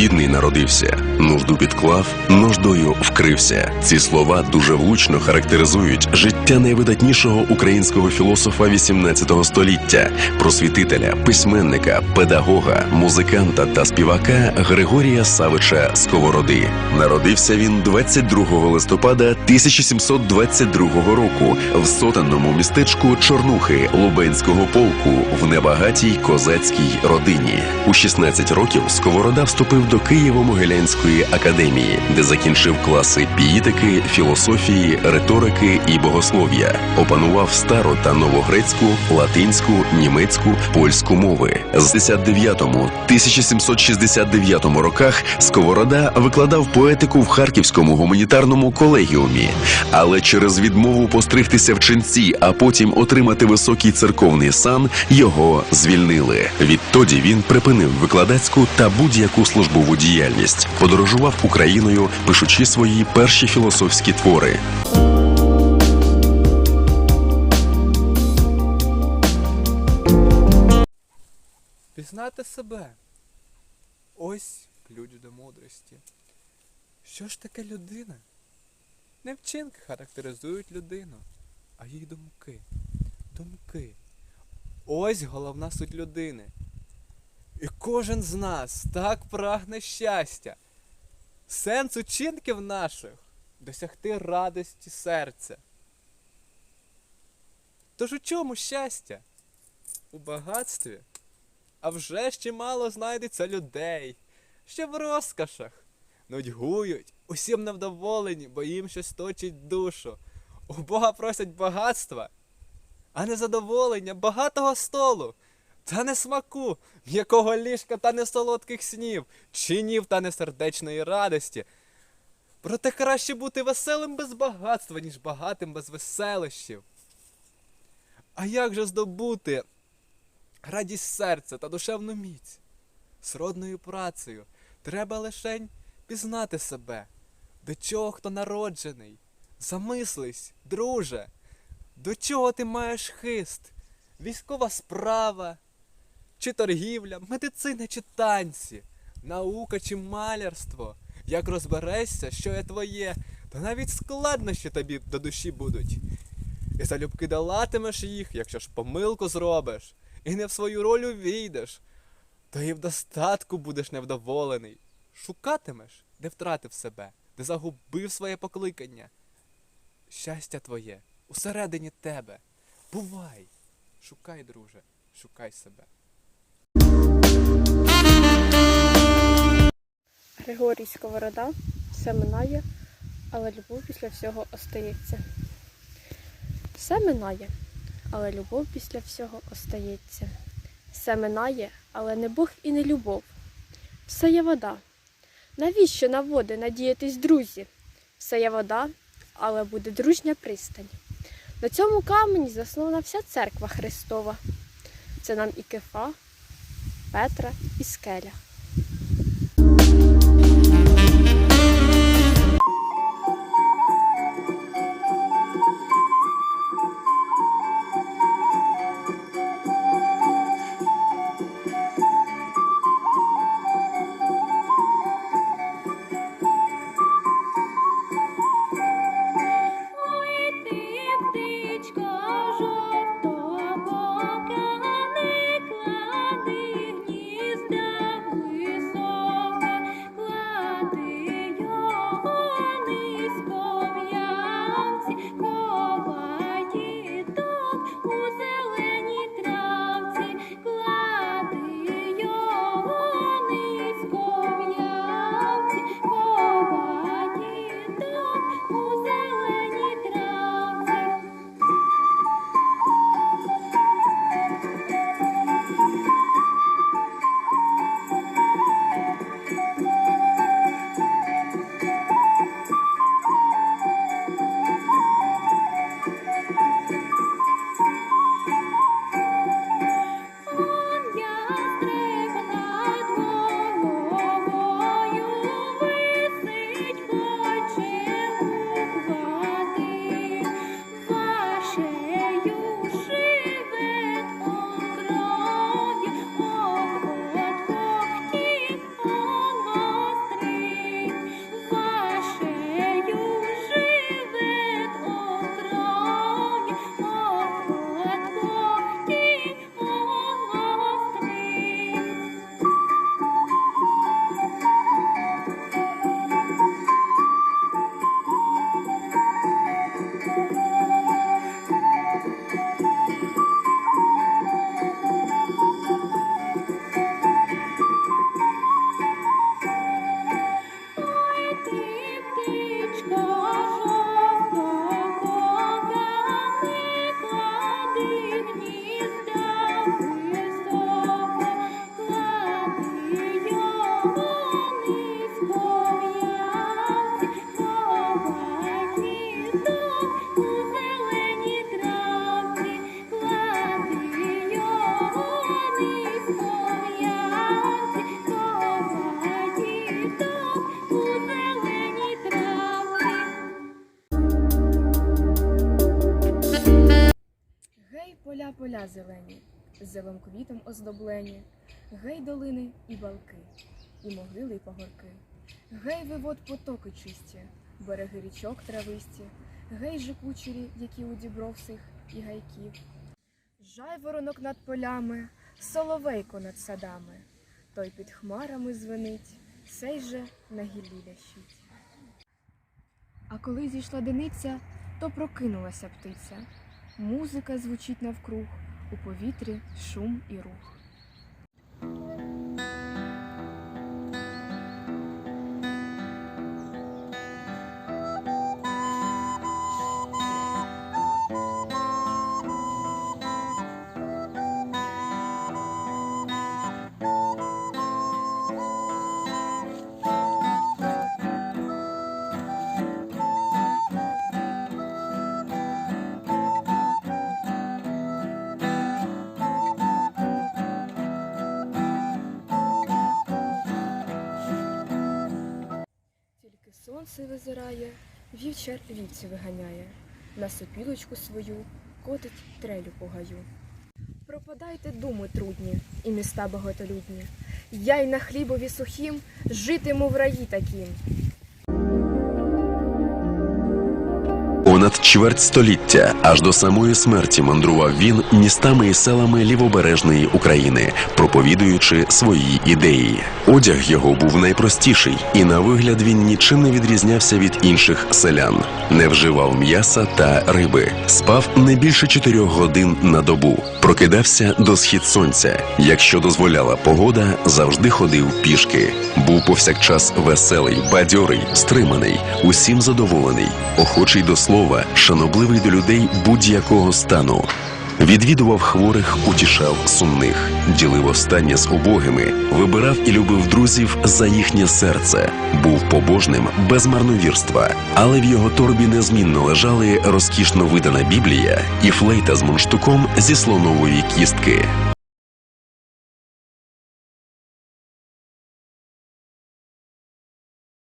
Бідний народився, нужду підклав, нуждою вкрився. Ці слова дуже влучно характеризують життя найвидатнішого українського філософа XVIII століття, просвітителя, письменника, педагога, музиканта та співака Григорія Савича Сковороди. Народився він 22 листопада 1722 року в сотенному містечку Чорнухи Лубенського полку в небагатій козацькій родині. У 16 років Сковорода вступив до Києво-Могилянської академії, де закінчив класи піїтики, філософії, риторики і богослов'я. Опанував стару та новогрецьку, латинську, німецьку, польську мови. З 1969 роках Сковорода викладав поетику в Харківському гуманітарному колегіумі, але через відмову постригтися в ченці, а потім отримати високий церковний сан, його звільнили. Відтоді він припинив викладацьку та будь-яку службову діяльність, подорожував Україною, пишучи свої перші філософські твори. Пізнати себе. Ось ключ до мудрості. Що ж таке людина? Не вчинки характеризують людину, а її думки. Думки. Ось головна суть людини. І кожен з нас так прагне щастя. Сенс учинків наших досягти радості серця. Тож у чому щастя? У багатстві? А вже ж чимало знайдеться людей, що в розкошах нудьгують, усім невдоволені, бо їм щось точить душу. У Бога просять багатства, а не задоволення багатого столу, та не смаку, м'якого ліжка та не солодких снів, чинів та не сердечної радості. Проте краще бути веселим без багатства, ніж багатим без веселищів. А як же здобути радість серця та душевну міць. Сродною працею треба лишень пізнати себе, до чого хто народжений. Замислись, друже, до чого ти маєш хист? Військова справа, чи торгівля, медицина чи танці, наука чи малярство. Як розберешся, що є твоє, то навіть складнощі тобі до душі будуть. І залюбки долатимеш їх, якщо ж помилку зробиш, і не в свою роль увійдеш, то і в достатку будеш невдоволений. Шукатимеш, де втратив себе, де загубив своє покликання. Щастя твоє усередині тебе. Бувай! Шукай, друже, шукай себе. Григорій Сковорода все минає, але любов після всього остається. Все минає, але любов після всього остається. Все минає, але не Бог і не любов. Все є вода. Навіщо на води надіятись, друзі? Все є вода, але буде дружня пристань. На цьому камені заснована вся церква Христова. Це нам і Кефа, Петра і поля поля зелені, зелем квітом оздоблені, гей долини і балки, і могили, і погорки, гей вивод потоки чисті, береги річок трависті, гей же кучері, які у дібров сих і гайків. Жайворонок над полями, соловейко над садами, той під хмарами звенить, сей же на гіллі лящить. А коли зійшла диниця, то прокинулася птиця. Музика звучить навкруг, у повітрі шум і рух. Сонце визирає, вівчар вівці виганяє, на сопілочку свою котить трелю по гаю. Пропадайте думи трудні і міста багатолюдні. Я й на хлібові сухім житиму в раї таким. Понад чверть століття аж до самої смерті мандрував він містами і селами лівобережної України, проповідуючи свої ідеї. Одяг його був найпростіший, і на вигляд він нічим не відрізнявся від інших селян. Не вживав м'яса та риби, спав не більше чотирьох годин на добу. Прокидався до схід сонця. Якщо дозволяла погода, завжди ходив пішки. Був повсякчас веселий, бадьорий, стриманий, усім задоволений, охочий до слова, шанобливий до людей будь-якого стану. Відвідував хворих, утішав сумних, ділив останнє з убогими, вибирав і любив друзів за їхнє серце, був побожним без марновірства, але в його торбі незмінно лежали розкішно видана Біблія і флейта з мундштуком зі слонової кістки.